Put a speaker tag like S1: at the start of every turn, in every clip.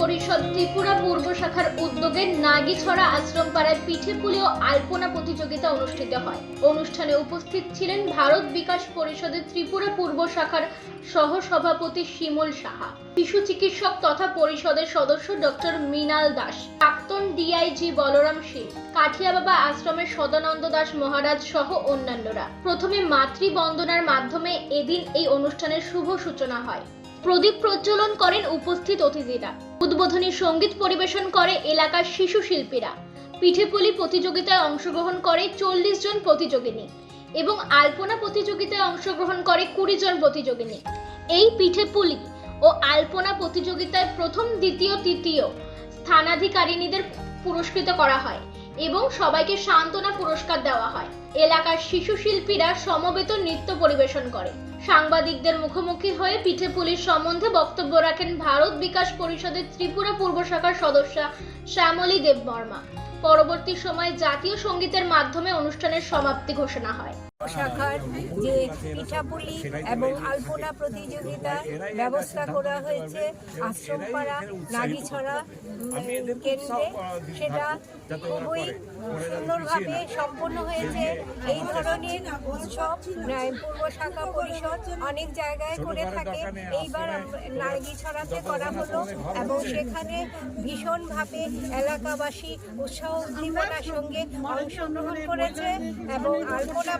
S1: পরিষদ ত্রিপুরা পূর্ব শাখার উদ্যোগে নাগিছড়া আশ্রম পাড়ায় পিঠে পুলি ও আলপনা প্রতিযোগিতা অনুষ্ঠিত হয়। অনুষ্ঠানে উপস্থিত ছিলেন ভারত বিকাশ পরিষদের ত্রিপুরা পূর্ব শাখার সহ সভাপতি শিমুল সাহা, শিশু চিকিৎসক তথা পরিষদের সদস্য ডক্টর মৃণাল দাস, প্রাক্তন ডিআইজি বলরাম সিং কাঠিয়া বাবা আশ্রমের সদানন্দ দাস মহারাজ সহ অন্যান্যরা। প্রথমে মাতৃবন্দনার মাধ্যমে এদিন এই অনুষ্ঠানের শুভ সূচনা হয়। প্রদীপ প্রজ্বলন করেন উপস্থিত অতিথিরা। উদ্বোধনী সংগীত পরিবেশন করে এলাকার শিশু শিল্পীরা। পিঠেপুলি প্রতিযোগিতায় অংশগ্রহণ করে চল্লিশ জন প্রতিযোগিনী এবং আলপনা প্রতিযোগিতায় অংশগ্রহণ করে কুড়ি জন প্রতিযোগিনী। এই পিঠেপুলি ও আলপনা প্রতিযোগিতায় প্রথম, দ্বিতীয়, তৃতীয় স্থানাধিকারিণীদের পুরস্কৃত করা হয়। এবং সবাইকে সান্ত্বনা পুরস্কার দেওয়া হয়। এলাকার শিশু শিল্পীরা সমবেত নৃত্য পরিবেশন করে। সাংবাদিকদের মুখোমুখি হয়ে পিঠে পুলিশ সম্বন্ধে বক্তব্য রাখেন ভারত বিকাশ পরিষদের ত্রিপুরা পূর্ব শাখার সদস্যা শ্যামলী দেববর্মা। পরবর্তী সময়ে জাতীয় সঙ্গীতের মাধ্যমে অনুষ্ঠানের সমাপ্তি ঘোষণা হয়।
S2: শাখার যে পিঠাপুলি এবং আলপনা প্রতিযোগিতার ব্যবস্থা করা হয়েছে, আশ্রমপাড়া, নাগিছড়া কেন্দ্রে। সেটা খুবই সুন্দরভাবে সম্পন্ন হয়েছে। এই ধরনের উৎসব পূর্ব শাখা পরিষদ অনেক জায়গায় করে থাকে। এইবার নাগিছড়াতে করা হলো এবং সেখানে ভীষণভাবে এলাকাবাসী উৎসাহ উদ্দীপনার সঙ্গে অংশগ্রহণ করেছে এবং আলপনা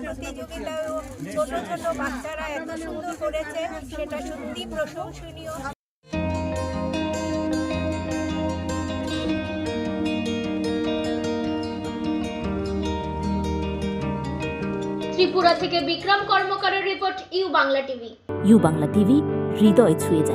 S2: ছোট ছোট বাচ্চারা এত সুন্দর করেছে সেটা সত্যি প্রশংসনীয়
S1: ত্রিপুরা থেকে Bikram কর্মকারের report U Bangla TV.
S3: U Bangla TV, হৃদয় ছুঁয়ে যায়।